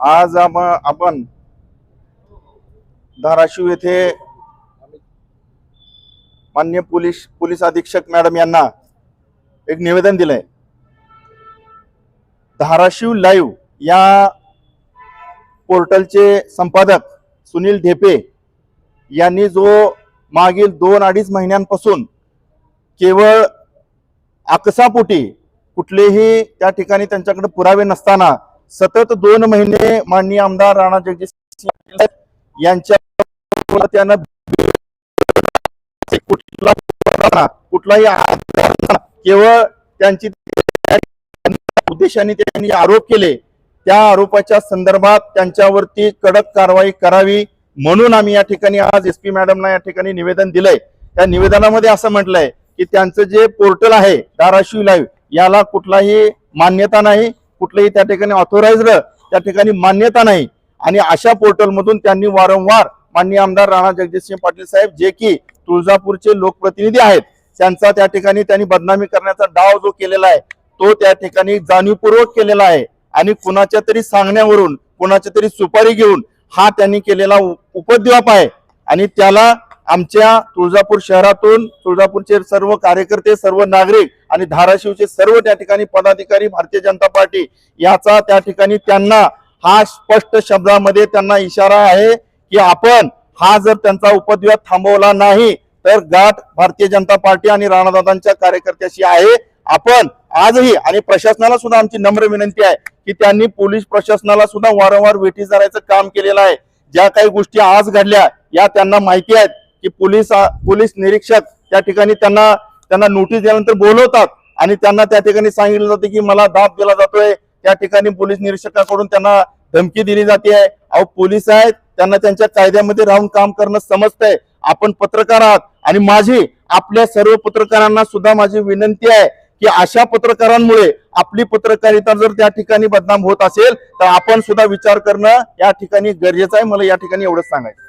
आज आपण आपण धाराशिव येथे मान्य पोलीस पोलीस अधीक्षक मॅडम यांना एक निवेदन दिलंय. धाराशिव लाईव्ह या पोर्टलचे संपादक सुनील ढेपे यांनी जो मागील दोन अडीच महिन्यांपासून केवळ आकसापोटी कुठलेही त्या ठिकाणी त्यांच्याकडे पुरावे नसताना सतत दोन महिने माननीय आमदार राणा जगजित यांच्या त्यानं कुठलाही केवळ त्यांची उद्देशाने त्यांनी आरोप केले त्या आरोपाच्या संदर्भात त्यांच्यावरती कडक कारवाई करावी म्हणून आम्ही या ठिकाणी आज एस पी मॅडमना या ठिकाणी निवेदन दिलंय. त्या निवेदनामध्ये असं म्हटलंय की त्यांचं जे पोर्टल आहे धाराशिव लाईव्ह याला कुठलाही मान्यता नाही कुठलंही त्या ठिकाणी ऑथोराइज त्या ठिकाणी मान्यता नाही. आणि अशा पोर्टलमधून त्यांनी वारंवार माननीय आमदार राणा जगजितसिंह पाटील साहेब जे की तुळजापूरचे लोकप्रतिनिधी आहेत त्यांचा त्या ठिकाणी त्यांनी बदनामी करण्याचा डाव जो केलेला आहे तो त्या ठिकाणी जाणीवपूर्वक केलेला आहे. आणि कुणाच्या तरी सांगण्यावरून कुणाच्या तरी सुपारी घेऊन हा त्यांनी केलेला उपद्व्याप आहे. आणि त्याला आमच्या तुळजापूर शहरातून तुळजापूरचे सर्व कार्यकर्ते सर्व नागरिक आणि धाराशिवचे सर्व त्या ठिकाणी पदाधिकारी भारतीय जनता पार्टी याचा त्या ठिकाणी त्यांना हा स्पष्ट शब्दामध्ये त्यांना इशारा आहे की आपण हा जर त्यांचा उपद्व्याप थांबवला नाही तर गाठ भारतीय जनता पार्टी आणि राणादादांच्या कार्यकर्त्याशी आहे. आपण आजही आणि प्रशासनाला सुद्धा आमची नम्र विनंती आहे की त्यांनी पोलीस प्रशासनाला सुद्धा वारंवार वेठी जाण्याचं काम केलेलं आहे. ज्या काही गोष्टी आज घडल्या या त्यांना माहिती आहेत की पोलीस पोलीस निरीक्षक त्या ठिकाणी त्यांना त्यांना नोटीस दिल्यानंतर बोलवतात आणि त्यांना त्या ठिकाणी सांगितलं जाते की मला दाब दिला जातोय. त्या ठिकाणी पोलीस निरीक्षकाकडून त्यांना धमकी दिली जाते. आहे अहो पोलीस आहेत त्यांना त्यांच्या कायद्यामध्ये राहून काम करणं समजतंय. आपण पत्रकार आहात आणि माझी आपल्या सर्व पत्रकारांना सुद्धा माझी विनंती आहे की अशा पत्रकारांमुळे आपली पत्रकारिता जर त्या ठिकाणी बदनाम होत असेल तर आपण सुद्धा विचार करणं या ठिकाणी गरजेचं आहे. मला या ठिकाणी एवढंच सांगायचं